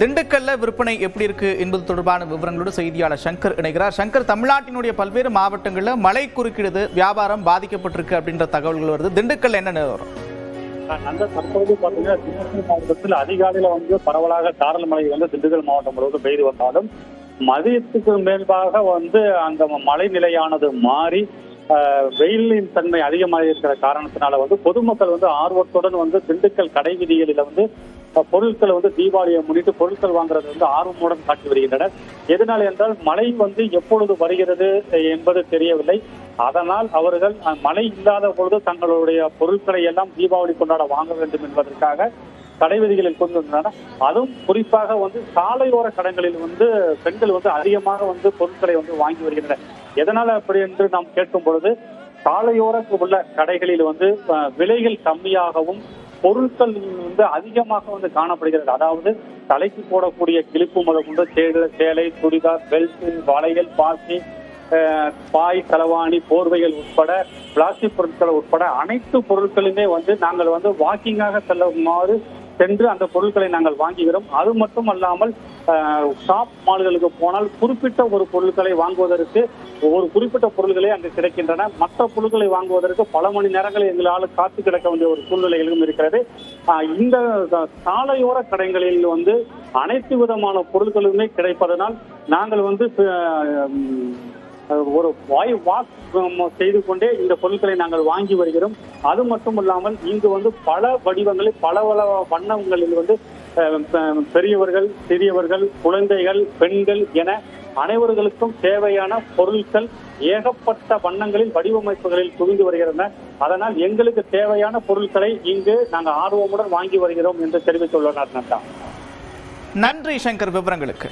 திண்டுக்கல்ல விற்பனை எப்படி இருக்கு என்பது தொடர்பான விவரங்களோடு செய்தியாளர் சங்கர் இணைகிறார். சங்கர் தமிழ்நாட்டினுடைய பல்வேறு மாவட்டங்களில் மழை குறுக்கிடுது வியாபாரம் பாதிக்கப்பட்டிருக்கு அப்படின்ற தகவல்கள் வருது. திண்டுக்கல் என்ன நிலவரம்? அந்த தற்போது பார்த்தீங்கன்னா திண்டுக்கல் மாவட்டத்தில் அதிகாலையில் வந்து பரவலாக சாரல் மழை வந்து திண்டுக்கல் மாவட்டம் முழுவதும் பெய்து வந்தாலும் மதியத்துக்கு மேல்பாக வந்து அந்த மழை நிலையானது மாறி வெயிலின் தன்மை அதிகமாக இருக்கிற காரணத்தினால வந்து பொதுமக்கள் வந்து ஆர்வத்துடன் வந்து திண்டுக்கல் கடை வீதிகளில் வந்து பொருட்களை வந்து தீபாவளியை முன்னிட்டு பொருட்கள் வாங்குறது வந்து ஆர்வமுடன் காட்டி வருகின்றனர். எதனால் என்றால் மழை வந்து எப்பொழுது வருகிறது என்பது தெரியவில்லை. அதனால் அவர்கள் மழை இல்லாத பொழுது தங்களுடைய பொருட்களை எல்லாம் தீபாவளி கொண்டாட வாங்க வேண்டும் என்பதற்காக கடைவீதிகளில் கொண்டு வந்தனர். அதுவும் குறிப்பாக வந்து சாலையோர கடைகளில் வந்து பெண்கள் வந்து அதிகமாக வந்து பொருட்களை வந்து வாங்கி வருகின்றனர். எதனால் அப்படி என்று நாம் கேட்கும் பொழுது சாலையோர உள்ள கடைகளில் வந்து விலைகள் கம்மியாகவும் பொருட்கள் வந்து அதிகமாக வந்து காணப்படுகிறது. அதாவது தலைக்கு போடக்கூடிய கிளிப்பு முதல் கொண்டு சேலை சேலை சுடிதார் பெல்ட் வளையல் பாசி பாய் தலவாணி போர்வைகள் உட்பட பிளாஸ்டிக் பொருட்கள் உட்பட அனைத்து பொருட்களுமே வந்து நாங்கள் வந்து வாக்கிங்காக செல்லுமாறு சென்று அந்த பொருட்களை நாங்கள் வாங்குகிறோம். அது மட்டும் அல்லாமல் ஷாப் மால்களுக்கு போனால் குறிப்பிட்ட ஒரு பொருட்களை வாங்குவதற்கு ஒரு குறிப்பிட்ட பொருட்களே அங்கு கிடைக்கின்றன. மற்ற பொருட்களை வாங்குவதற்கு பல மணி நேரங்கள் எங்களால் காத்து கிடக்க வேண்டிய ஒரு சூழ்நிலைகளும் இருக்கிறது. இந்த சாலையோர கடைகளில் வந்து அனைத்து விதமான பொருட்களுமே கிடைப்பதனால் நாங்கள் வந்து ஒரு வாய் வாக் செய்து கொண்டே இந்த பொருட்களை நாங்கள் வாங்கி வருகிறோம். அது மட்டும் இல்லாமல் இங்கு வந்து பல வடிவங்களில் பல பல வண்ணங்களில் வந்து பெ- பெரியவர்கள் சிறியவர்கள் குழந்தைகள் பெண்கள் என அனைவர்களுக்கும் தேவையான பொருட்கள் ஏகப்பட்ட வண்ணங்களில் வடிவமைப்புகளில் குவிந்து வருகின்றன. அதனால் எங்களுக்கு தேவையான பொருட்களை இங்கு நாங்கள் ஆர்வமுடன் வாங்கி வருகிறோம் என்று தெரிவித்துள்ளனர் நன்றி சங்கர் விவரங்களுக்கு.